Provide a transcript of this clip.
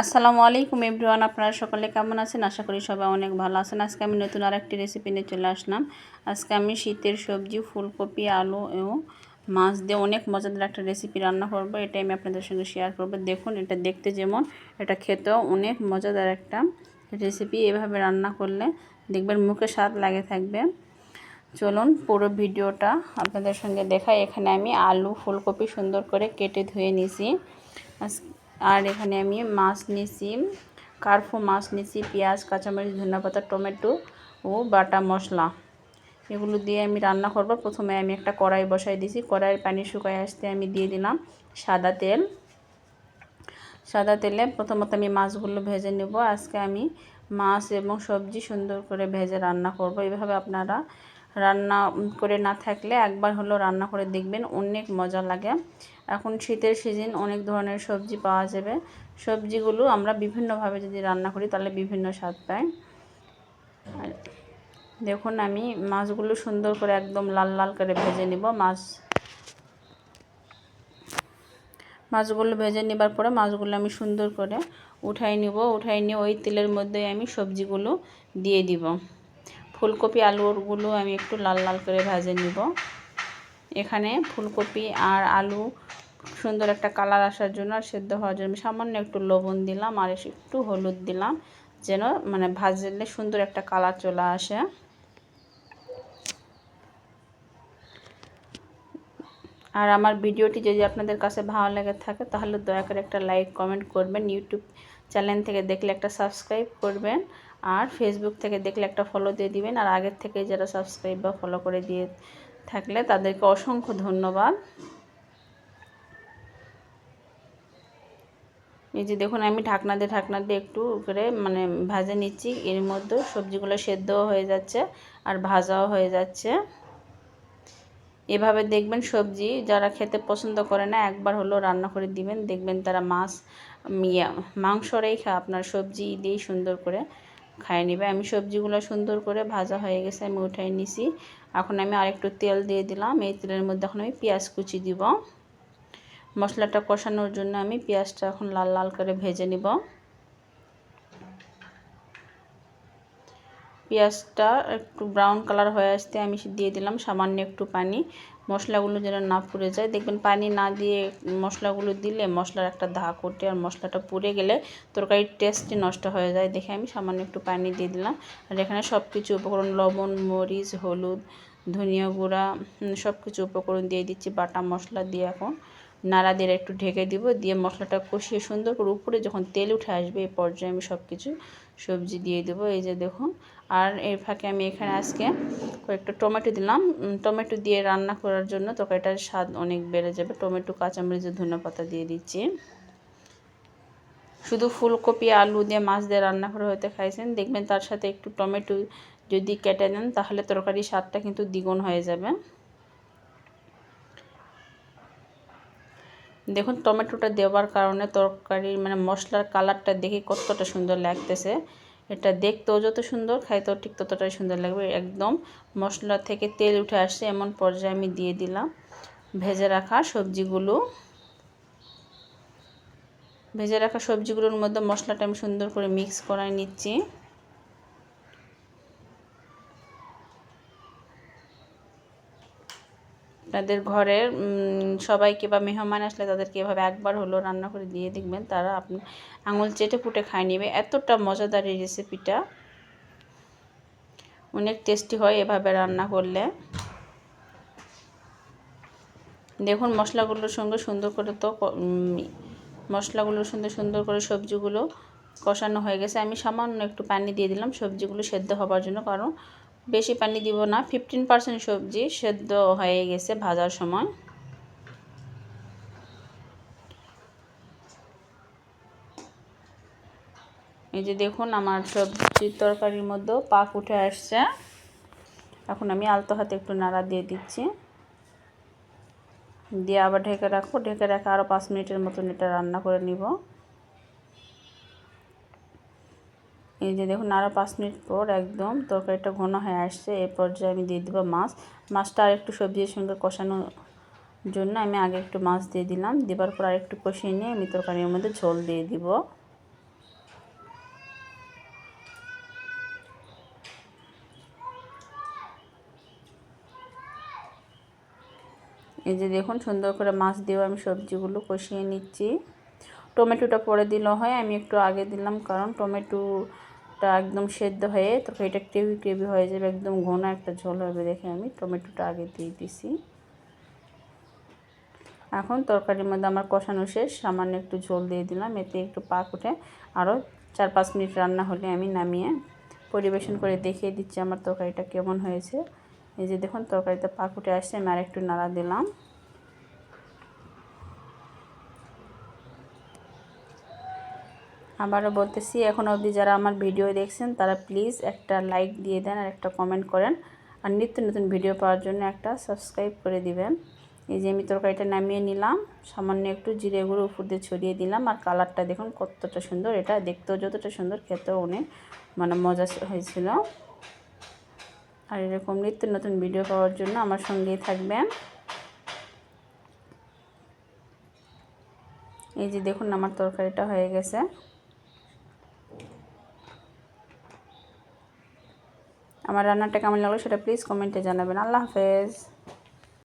আসসালামু আলাইকুম এভরিওয়ান, আপনারা সকলে কেমন আছেন? আশা করি সবাই অনেক ভালো আছেন। আজকে আমি নতুন আর একটি রেসিপি নিয়ে চলে আসলাম। আজকে আমি শীতের সবজি, ফুলকপি, আলু এবং মাছ দিয়ে অনেক মজাদার একটা রেসিপি রান্না করব। এটা আমি আপনাদের সঙ্গে শেয়ার করব। দেখুন, এটা দেখতে যেমন, এটা খেতেও অনেক মজাদার একটা রেসিপি এভাবে রান্না করলে দেখবেন মুখে স্বাদ লাগে থাকবে। চলুন, পুরো ভিডিওটা আপনাদের সঙ্গে দেখাই। এখানে আমি আলু, ফুলকপি সুন্দর করে কেটে ধুয়ে নিছি আর এখানে আমি মাছ নিছি কার্ফু মাছ নিছি পেঁয়াজ, কাঁচামরিচ পাতা টমেটো ও বাটা মশলা। এগুলো দিয়ে আমি রান্না করব। প্রথমে আমি একটা কড়াই বসাই দিছি কড়াইয়ের পানি শুকায় আসতে আমি দিয়ে দিলাম সাদা তেল। সাদা তেলে প্রথমত আমি মাছগুলো ভেজে নেব। আজকে আমি মাছ এবং সবজি সুন্দর করে ভেজে রান্না করব। এইভাবে আপনারা রান্না করে না থাকলে একবার হলো রান্না করে দেখবেন, অনেক মজা লাগে। এখন শীতের সিজন, অনেক ধরনের সবজি পাওয়া যাবে। সবজিগুলো আমরা বিভিন্নভাবে যদি রান্না করি, তাহলে বিভিন্ন স্বাদ পাই দেখুন, আমি মাছগুলো সুন্দর করে একদম লাল লাল করে ভেজে নিব। মাছ, মাছগুলো ভেজে নেবার পরে মাছগুলো আমি সুন্দর করে উঠাই নিব। উঠাই নিয়ে ওই তেলের মধ্যে আমি সবজিগুলো দিয়ে দিব। ফুলকপি আলুরগুলো আমি একটু লাল লাল করে ভেজে নিব। এখানে ফুলকপি আর আলু সুন্দর একটা কালার আসার জন্য আর সেদ্ধ হওয়ার জন্য। সামান্য একটু লবণ দিলাম আর একটু হলুদ দিলাম যেন মানে ভাজলে সুন্দর একটা কালার চলে আসে। আর আমার ভিডিওটি যদি আপনাদের কাছে ভালো লেগে থাকে তাহলে দয়া করে একটা লাইক, কমেন্ট করবেন। ইউটিউব চ্যানেল থেকে দেখলে একটা সাবস্ক্রাইব করবেন আর ফেসবুক থেকে দেখলে একটা ফলো দিয়ে দিবেন। আর আগের থেকে যারা সাবস্ক্রাইব বা ফলো করে দিয়ে থাকলে তাদেরকে অসংখ্য ধন্যবাদ। এই যে দেখুন, আমি ঢাকনা দিয়ে ঢাকনা দিয়ে একটু করে মানে ভাজে নিচ্ছি। এর মধ্যে সবজিগুলো সেদ্ধও হয়ে যাচ্ছে আর ভাজাও হয়ে যাচ্ছে। এভাবে দেখবেন সবজি যারা খেতে পছন্দ করে না, একবার হলো রান্না করে দিবেন। দেখবেন তারা মাছ মাংসরাই খা আপনার সবজি দিয়েই সুন্দর করে খাই নেবে। আমি সবজিগুলো সুন্দর করে ভাজা হয়ে গেছে, আমি উঠাই নিছি। এখন আমি আরেকটু তেল দিয়ে দিলাম। এই তেলের মধ্যে এখন আমি পেঁয়াজ কুচি দিব। মশলাটা কষানোর জন্য আমি পেঁয়াজটা এখন লাল লাল করে ভেজে নিব। পেঁয়াজটা একটু ব্রাউন কালার হয়ে আসতে আমি দিয়ে দিলাম, সামান্য একটু পানি। মশলাগুলো যেন না পুড়ে যায়। দেখবেন পানি না দিয়ে মশলাগুলো দিলে মশলার একটা ধাক ওঠে আর মশলাটা পুড়ে গেলে তরকারির টেস্টই নষ্ট হয়ে যায় দেখে আমি। সামান্য একটু পানি দিয়ে দিলাম। আর এখানে সব কিছু উপকরণ লবণ, মরিচ, হলুদ, ধনিয়া গুঁড়া সব কিছু উপকরণ দিয়ে দিচ্ছি। বাটা মশলা দিয়ে এখন। নাড়া দিয়ে একটু ঢেকে দিব, দিয়ে মশলাটা কষিয়ে সুন্দর করে উপরে যখন তেল উঠে আসবে এই পর্যায়ে আমি সব কিছু সবজি দিয়ে দেবো, এই যে দেখুন। আর এর ফাঁকে আমি এখানে আজকে কয়েকটা টমেটো দিলাম। টমেটো দিয়ে রান্না করার জন্য তরকারিটার স্বাদ অনেক বেড়ে যাবে। টমেটো কাঁচামরিচের ধনে পাতা দিয়ে দিচ্ছি। শুধু ফুলকপি, আলু দিয়ে মাছ দিয়ে রান্না করে হয়তো খাইছেন। দেখবেন তার সাথে একটু টমেটো যদি কেটে নেন, তাহলে তরকারির স্বাদটা কিন্তু দ্বিগুণ হয়ে যাবে। দেখুন, টমেটোটা দেওয়ার কারণে তরকারির মানে মশলার কালারটা দেখে কতটা সুন্দর লাগতেছে। এটা দেখতেও যত সুন্দর, খাইতেও ঠিক ততটাই সুন্দর লাগবে। একদম মশলা থেকে তেল উঠে আসছে, এমন পর্যায়ে আমি দিয়ে দিলাম ভেজে রাখা সবজিগুলো। ভেজে রাখা সবজিগুলোর মধ্যে মশলাটা আমি সুন্দর করে মিক্স করাই নিচ্ছি। আপনাদের ঘরের সবাইকে বা মেহমান আসলে তাদেরকে এভাবে একবার হলো রান্না করে দিয়ে দেখবেন, তারা আপনি, আঙুল চেটে ফুটে খাই নেবে। এতটা মজাদার এই রেসিপিটা অনেক টেস্টি হয় এভাবে রান্না করলে। দেখুন মশলাগুলোর সঙ্গে সুন্দর করে তো মশলাগুলোর সঙ্গে সুন্দর করে সবজিগুলো কষানো হয়ে গেছে। আমি সামান্য একটু পানি দিয়ে দিলাম সবজিগুলো সেদ্ধ হবার জন্য, কারণ বেশি পানি দিব না। ফিফটিন পার্সেন্ট সবজি সেদ্ধ হয়ে গেছে ভাজার সময়। এই যে দেখুন আমার সবজির তরকারির মধ্যেও পাক উঠে আসছে। এখন আমি আলতো হাতে একটু নাড়া দিয়ে দিচ্ছি। দিয়ে আবার ঢেকে রাখব। ঢেকে রেখে আরও পাঁচ মিনিটের মতন এটা রান্না করে নিব। এই যে দেখুন আরও পাঁচ মিনিট পর একদম তরকারিটা ঘন হয়ে আসছে। এ পর্যায়ে আমি দিয়ে দেবো মাছ। মাছটা আর একটু সবজির সঙ্গে কষানোর জন্য আমি আগে একটু মাছ দিয়ে দিলাম। দেবার পর আর একটু কষিয়ে নিয়ে আমি তরকারির মধ্যে ঝোল দিয়ে দিব। এই যে দেখুন, সুন্দর করে মাছ দিয়েও আমি সবজিগুলো কষিয়ে নিচ্ছি। টমেটোটা পরে দিলেও হয়, আমি একটু আগে দিলাম, কারণ টমেটো টমেটোটা একদম সেদ্ধ হয়ে তখন এটা গ্রেভি গ্রেভি হয়ে যাবে, একদম ঘন একটা ঝোল হবে দেখে আমি। টমেটোটা আগে দিয়ে দিছি। এখন তরকারির মধ্যে আমার কষানো শেষ, সামান্য একটু ঝোল দিয়ে দিলাম, এতে একটু পাক উঠে আরও চার পাঁচ মিনিট রান্না হলে আমি নামিয়ে পরিবেশন করে দেখিয়ে দিচ্ছি আমার তরকারিটা কেমন হয়েছে। এই যে দেখুন তরকারিতে পাক উঠে আসছে, আমি আর একটু নাড়া দিলাম। আবারও বলতেছি, এখন অবধি যারা আমার ভিডিও দেখছেন, তারা প্লিজ একটা লাইক দিয়ে দেন আর একটা কমেন্ট করেন। আর নিত্য নতুন ভিডিও পাওয়ার জন্য একটা সাবস্ক্রাইব করে দিবেন। এই যে আমি তরকারিটা নামিয়ে নিলাম, সামান্য একটু জিরে গুঁড়ো উপর দিয়ে ছড়িয়ে দিলাম। আর কালারটা দেখুন কতটা সুন্দর, এটা দেখতেও যতটা সুন্দর, খেতেও অনেক মানে মজা হয়েছিল। আর এরকম নিত্য নতুন ভিডিও পাওয়ার জন্য আমার সঙ্গেই থাকবেন। এই যে দেখুন আমার তরকারিটা হয়ে গেছে। আমার রান্নাটা কেমন লাগল সেটা প্লিজ কমেন্টে জানাবেন। আল্লাহ হাফেজ।